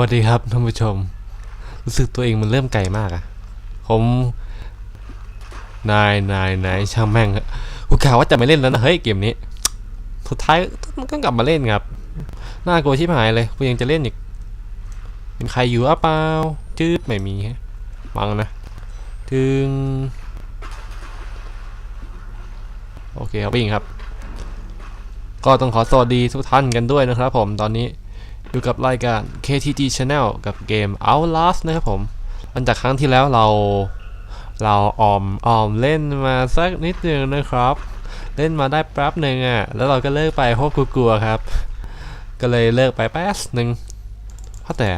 วัสดีครับท่านผู้ชม รู้สึกตัวเองมันเริ่มไกลมากอะผมนายนายนายช่างแม่งอะกูกะว่าจะไม่เล่นแล้วนะเฮ้ยเกมนี้สุดท้ายมันก็กลับมาเล่นครับน่ากลัวชิบหายเลยกูยังจะเล่นอีกเป็นใครอยู่อะเปล่าจืดไม่มีฮะมังนะถึงโอเคครับวิ่งครับ ก็ต้องขอสวัสดีทุกท่านกันด้วยนะครับผมตอนนี้ อยู่กับรายการ KTG Channel กับเกม Outlast นะครับผมหลังจากครั้งที่แล้วเรา เราออมออมเล่นมาสักนิดหนึ่งนะครับ เล่นมาได้แป๊บหนึ่งอะ แล้วเราก็เลิกไปเพราะกลัวครับ ก็เลยเลิกไปแป๊บหนึ่งเพราะแต่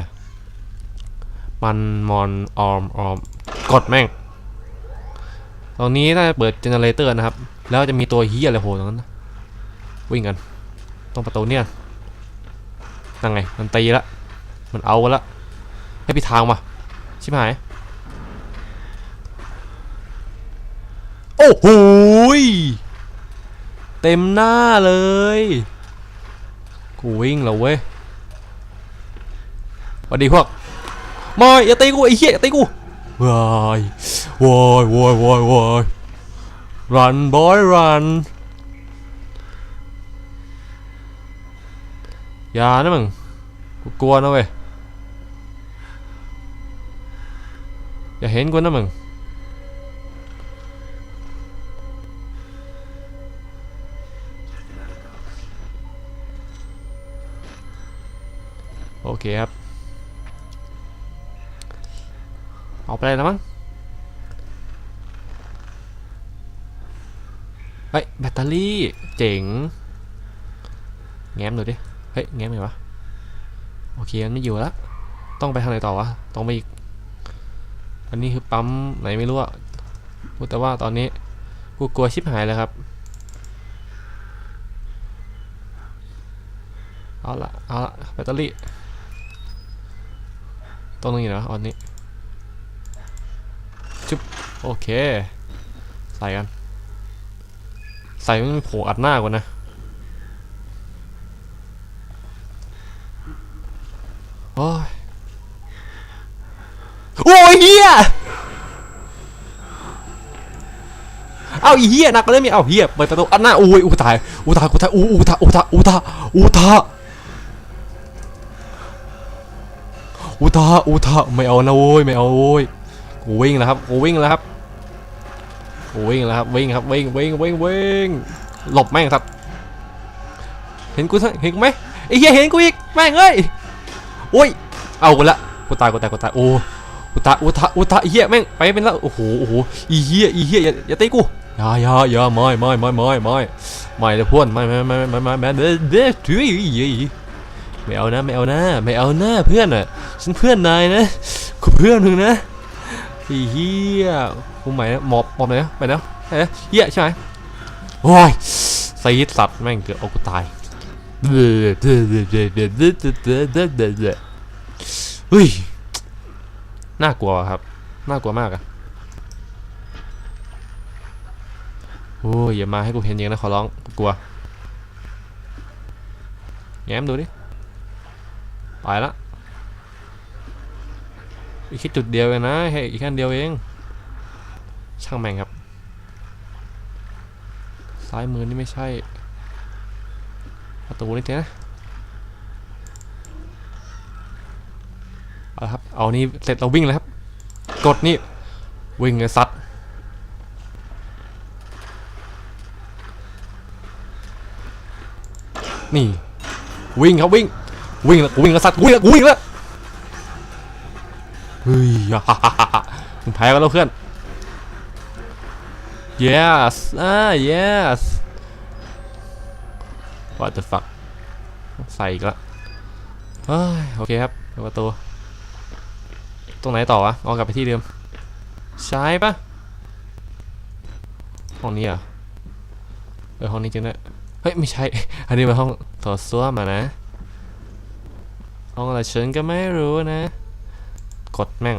มันมอนออมออมกดแม่ง ตรงนี้น่าจะเปิดเจเนเรเตอร์นะครับ แล้วจะมีตัวเฮียอะไรโผล่ตรงนั้น วิ่งกัน ตรงประตูเนี่ย นั่งไง มันตีละ มันเอากันละ ให้พี่ทางมา ชิบหาย โอ้โหเต็มหน้าเลย กูวิ่งแล้วเว้ยวัสดีพวกมอยอย่าตีกูไอ้เหี้ยอย่าตีกูวายวายวายวายวาย run boy run อย่านะมึงกูกลัวนะเว้ยอย่าเห็นกูนะมึงโอเคครับเอาไปเลยแล้วมั้งเฮ้ยแบตเตอรี่เจ๋ง แง้มหน่อยดิ เฮ้ยแง้มไงวะ โอเคมันไม่อยู่แล้วต้องไปทางไหนต่อวะต้องไปอีก อันนี้คือปั๊มไหนไม่รู้อะพูดแต่ว่าตอนนี้กูกลัวชิบหายเลยครับ เอาละเอาละแบตเตอรี่ตรงนี้นะอันนี้จุ๊บโอเค ใส่กัน ใส่ม่มีโผล่อัดหน้ากว่านะ โอ้ย โอ้ ยเฮียเอาอีเฮียนักกว่าเลยมีเอาเฮียเปิดประตูอันหน้าโอ้ยอุตายอุตายอุตายอุอุตายอุตายอุตายอุตายอุตายอุตายไม่เอานะโว้ยไม่เอาโว้ยกูวิ่งแล้วครับกูวิ่งแล้วครับกูวิ่งแล้วครับวิ่งครับวิ่งวิ่งวิ่งวิ่งหลบแม่งครับเห็นกูเห็นกูไหมไอ้เหี้ยเห็นกูอีกแม่งเอ้ยโอ้ยเอากูละกูตายกูตายกูตายโอ้ อุตาอุตาอุตาเหี้ยแม่งไปเป็นแล้วโอ้โหโอ้โหอีเหี้ยอีเหี้ยอย่าอย่าตีกูอย่าอย่าอย่าไม่ไม่ไม่ไม่ไม่ไม่เลยพ่นไม่ไม่ไม่ไม่ไม่ไม่เด็ดเด็ดถุยไม่เอานะไม่เอานะไม่เอานะเพื่อนอะฉันเพื่อนนายนะกูเพื่อนมึงนะอ้เหี้ยกูหมายนะหมอบหมอบไหนนะไปแล้วเฮ้ยเฮียใช่ไหมโอ้ยซีดสัตว์แม่งเกือบเอากูตายเฮ้ย น่ากลัวครับ น่ากลัวมากอะโอ้ยอย่ามาให้กูเห็นอย่างนะขอร้องกูกลัว แง้มดูดิ ไปละอีกแค่จุดเดียวเองนะเฮ้ยอีกแค่เดียวเอง ช่างแม่งครับ ซ้ายมือนี่ไม่ใช่ ประตูนี่เจ๊นะ เอาครับ เอานี่เสร็จเราวิ่งเลยครับ กดนี่ วิ่งเลยซัดนี่ วิ่งครับวิ่ง วิ่งแล้วกูวิ่งแล้วซัดกูวิ่งแล้วกูวิ่งแล้วเฮ้ยมึงแพ้กันแล้วเพื่อน yes อ่า yes what the fuck ใส่อีกล้วเฮ้ยโอเคครับเปิดประตู ตรงไหนต่อวะเอากลับไปที่เดิมใช่ปะห้องนี้เหรอะเออห้องนี้จริงด้วยเฮ้ย ไม่ใช่ อันนี้มันห้องถอดซ่วมอะนะ ห้องอะไรฉันก็ไม่รู้นะ กดแม่ง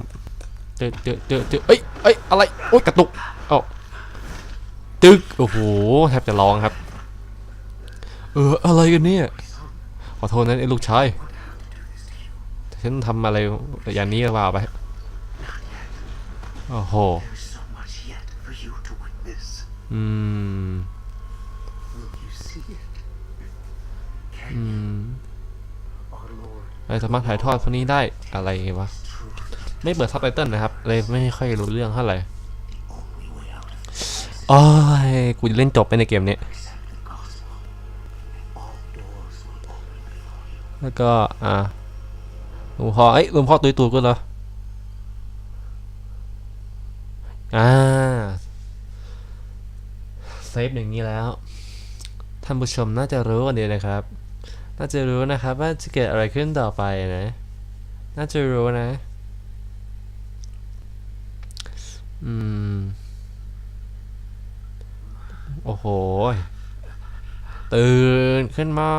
เจอเจอเจอเจอเอ้ยเอ้ย อะไร โอ๊ยกระตุกเอ้าตึก โอ้โห แทบจะร้องครับ เออ อะไรกันเนี่ย ขอโทษนะไอ้ลูกชาย ฉันทำอะไรอย่างนี้หรือเปล่าไปโอ้โหอืมอืม our Lord? เรสามารถถ่ายทอดคนนี้ได้อะไรวะไม่เปิดซับไตเติลนะครับ เลยไม่ค่อยรู้เรื่องเท่าไหร่โอ้ยกูจะเล่นจบไปในเกมนี้ แล้วก็ อ่า ลวงพ่อเอ้ยหลวงพ่อตุยตูก็เหรออ่าเซฟอย่างนี้แล้วท่านผู้ชมน่าจะรู้กันดีนะครับ น่าจะรู้นะครับว่าจะเกิดอะไรขึ้นต่อไปนะ น่าจะรู้นะ อืม โอ้โห ตื่นขึ้นมา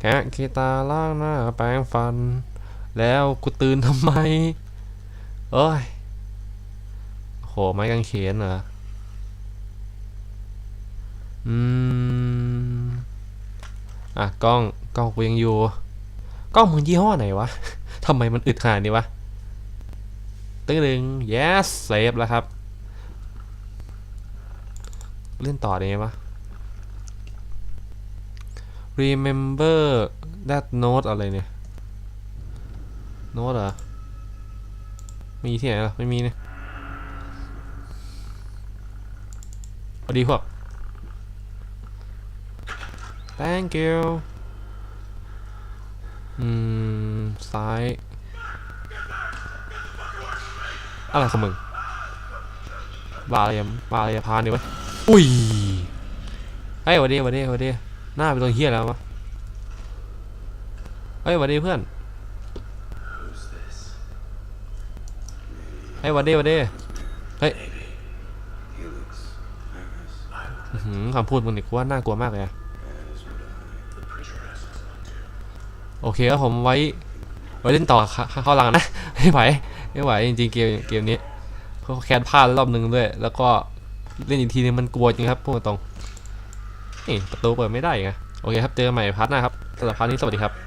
แกะกีตาล้างหน้าแปรงฟัน แล้วกูตื่นทำไมเอ้ยโหไม้กางเขนเหรอ อืม อะกล้องกล้องกูยังอยู่ กล้องมึงยี่ห้อไหนวะทำไมมันอึดขนาดนี้วะตึ้งดึง yes เซฟแล้วครับ เล่นต่อได้ไหมวะ remember that note อะไรเนี่ย โน้ตเหรอ มีที่ไหนล่ะไม่มีเนี่ยพอดีพวก thank you อืม ซ้าย อะไรของมึง บาอะไรยบาอะไรยพานดิวะอุ้ยเฮ้ยวันดีวันดีวันดีหน้าเป็นตัวเฮียแล้ววะเฮ้ยวันดีเพื่อน ฮ้ยวันดีวันดี He looks nervous. อื้อหือคำพูดมึงนี่กูว่าน่ากลัวมากเลยโอเคครับผมไว้ ไว้เล่นต่อเข้าหลังนะไม่ไหวไม่ไหวจริงๆเกมเกมนี้เขาแคสพลาดรอบนึงด้วย แล้วก็เล่นอีกทีนึงมันกลัวจริงครับพูดตรงนี่ประตูเปิดไม่ได้ไงโอเคครับเจอใหม่พาร์ทหน้าครับสำหรับพาร์ทนี้สวัสดีครับ